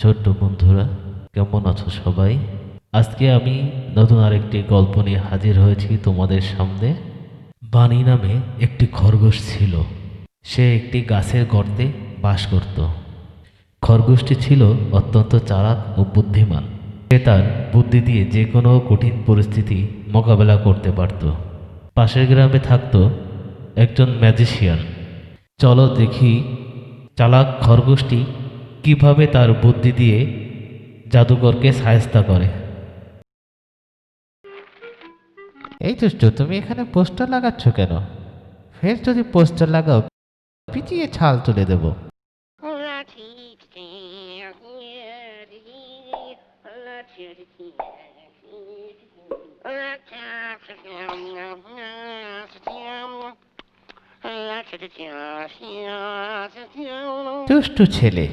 ছোট্ট বন্ধুরা, কেমন আছো সবাই? আজকে আমি নতুন আরেকটি গল্প নিয়ে হাজির হয়েছি তোমাদের সামনে। বাণী নামে একটি খরগোশ ছিল। সে একটি গাছের গর্তে বাস করত। খরগোশটি ছিল অত্যন্ত চালাক ও বুদ্ধিমান। সে তার বুদ্ধি দিয়ে যে কোনো কঠিন পরিস্থিতি মোকাবেলা করতে পারত। পাশের গ্রামে থাকতো একজন ম্যাজিশিয়ান। চলো দেখি, চালাক খরগোশটি কীভাবে তার বুদ্ধি দিয়ে জাদুকরকে সায়স্তা করে? এই দুষ্ট, তুমি এখানে পোস্টার লাগাচ্ছ কেন? ফের যদি পোস্টার লাগাও, পিটিয়ে ছাল তুলে দেব। দুষ্টু ছেলে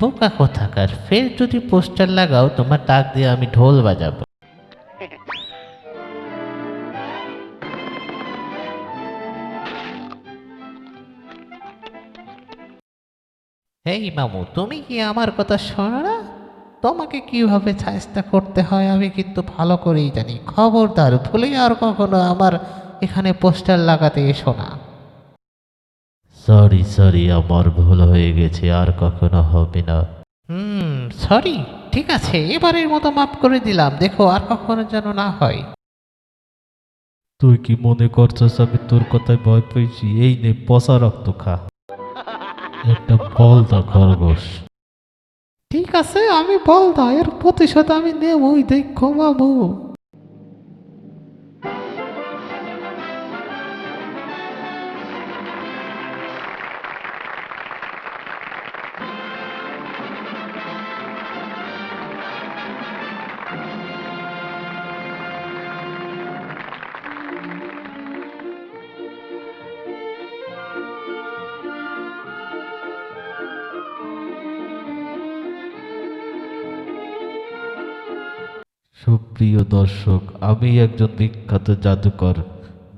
বোকা কোথাকার? ফের যদি পোস্টার লাগাও, তোমার টাক দিয়ে আমি ঢোল বাজাবো। এই মামু, তুমি কি আমার কথা শোনো না? তোমাকে কীভাবে চেষ্টা করতে হয় আমি কিন্তু ভালো করেই জানি। খবরদার, ভুলে আর কখনো আমার এখানে পোস্টার লাগাতে এসো না। সরি সরি আমার ভুল হয়ে গেছে আর কখনো হবে না। হুম সরি ঠিক আছে এবারের মতো মাফ করে দিলাম দেখো আর কখনো যেন না হয়। তুই কি মনে করছিস আমি তোর কথায় ভয় পেয়েছি? এই নে পচা রক্ত খা। একটা বল দা খরগোশ। ঠিক আছে আমি বল দা এর প্রতিশোধ আমি নেবই দেখ বাবু। সুপ্রিয় দর্শক আমি একজন বিখ্যাত জাদুকর।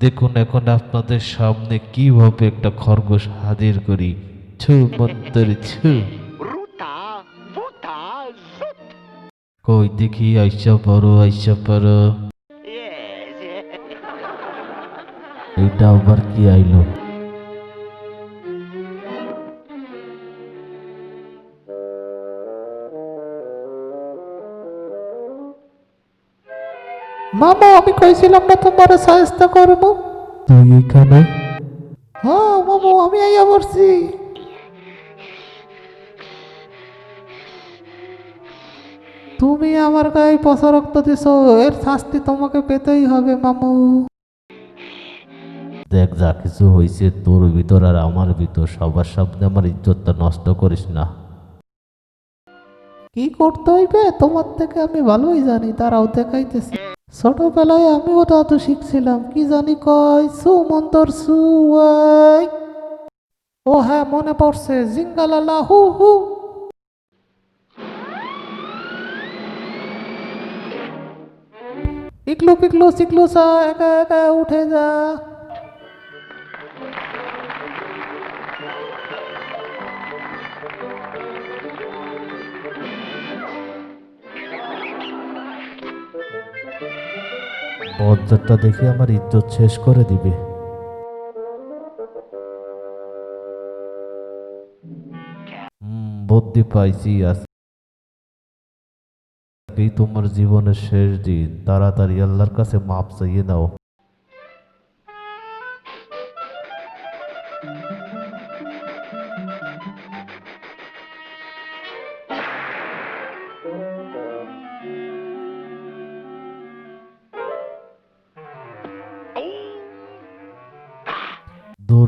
দেখুন এখন আপনাদের সামনে কীভাবে একটা খরগোশ হাজির করি। ছু মন্তর ছু। Ruta, কই দেখি আইসা পড়ো আইসা Yes. এইটা আবার কি আইলো? মামা আমি কইছিলাম না তোমার সাহায্য করব। তুই এখানে? হ্যাঁ মামু আমি আইয়া পড়ছি। তুমি আমার গায়ে পচা রক্ত দিছো এর শাস্তি তোমাকে পেতেই হবে মামু। দেখ যা কিছু হয়েছে তোর ভিতর আর আমার ভিতর সবার সামনে আমার ইজ্জতটা নষ্ট করিস না। কি করতে হইবে? তোমার থেকে আমি ভালোই জানি তারাও দেখাইতেছি। ছোটবেলায় আমিও দাদু শিখছিলাম, কি জানি কয়, সু মন্তর সু ও হ্যাঁ মনে পড়ছে, জিঙ্গালালা হু হু। পিকলু পিকলু চিকলু সা একা একা উঠে যা। বজ্জারটা দেখে আমার ইজ্জত শেষ করে দিবে। বুদ্ধি পাইছি তোমার জীবনের শেষ দিন। তাড়াতাড়ি আল্লাহর কাছে মাপ চাইয়ে নাও।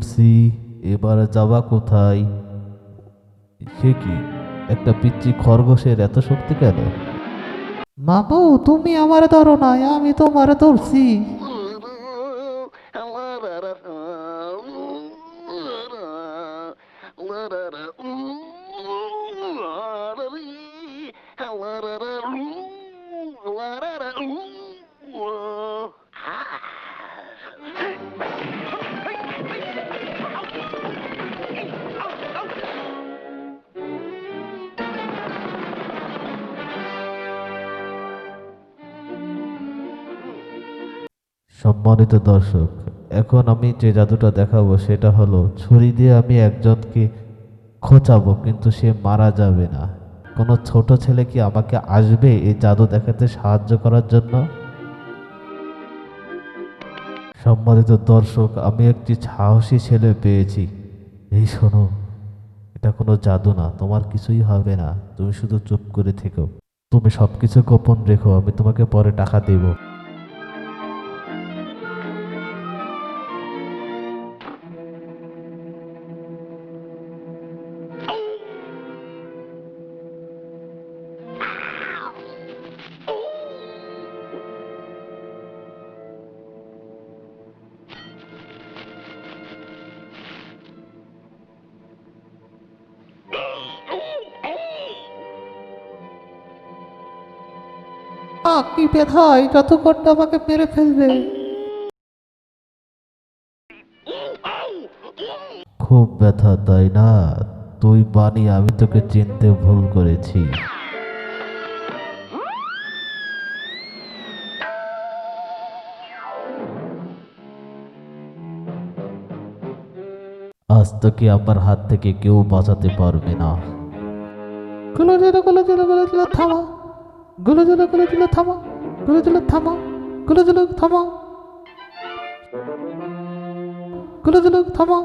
ধরছি এবার যাবা কোথায়? সে কি একটা পিচ্ছি খরগোশের এত শক্তি কেন? মাপু তুমি আমার ধরো না আমি তোমার ধরছি। সম্মানিত দর্শক, এখন আমি যে জাদুটা দেখাবো সেটা হলো, ছুরি দিয়ে আমি একজনকে খোঁচাবো, কিন্তু সে মারা যাবে না। কোনো ছোট ছেলে কি আমাকে আসবে এই জাদু দেখাতে সাহায্য করার জন্য? সম্মানিত দর্শক, আমি একটি সাহসী ছেলে পেয়েছি। এই শোনো, এটা কোনো জাদু না, তোমার কিছুই হবে না, তুমি শুধু চুপ করে থেকো। তুমি সব কিছু গোপন রেখো, আমি তোমাকে পরে টাকা দেব। কি ব্যথা এই জাদুকরটা আমাকে মেরে ফেলবে। খুব ব্যথা তাই না? তুই বানি আমি তোকে চিনতে ভুল করেছি। আজ তোকে আমার হাত থেকে কেউ বাঁচাতে পারবে না। দিলগুলো দিলগুলো দিল থামা। গুলো জলো গুলো দিল থামা গুলো দিল থামা গুলো দিল থামা। গুলো দিল থামা।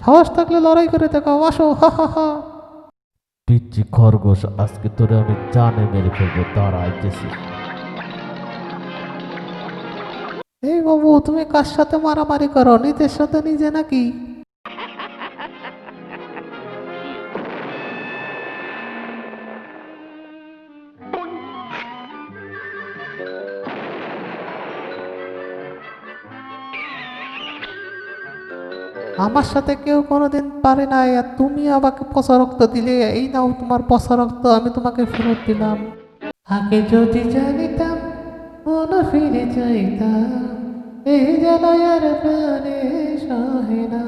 সাহস থাকলে লড়াই করে দেখাও আসো হা হা হা। পিচ্ছি খরগোশ আজকে তোরে আমি জানে মেরে ফেলব তারা আইতেছি এই বাবু তুমি কার সাথে মারামারি করো? নিজের সাথে নিজে নাকি? আমার সাথে কেউ কোনোদিন পারে না আর তুমি আমাকে পচা রক্ত দিলে। এই নাও তোমার পচা রক্ত, আমি তোমাকে ফেরত দিলাম। আগে যদি জানিতাম, মন ফিরে চাইতাম। এই জ্বালায় আর প্রাণে সহে না।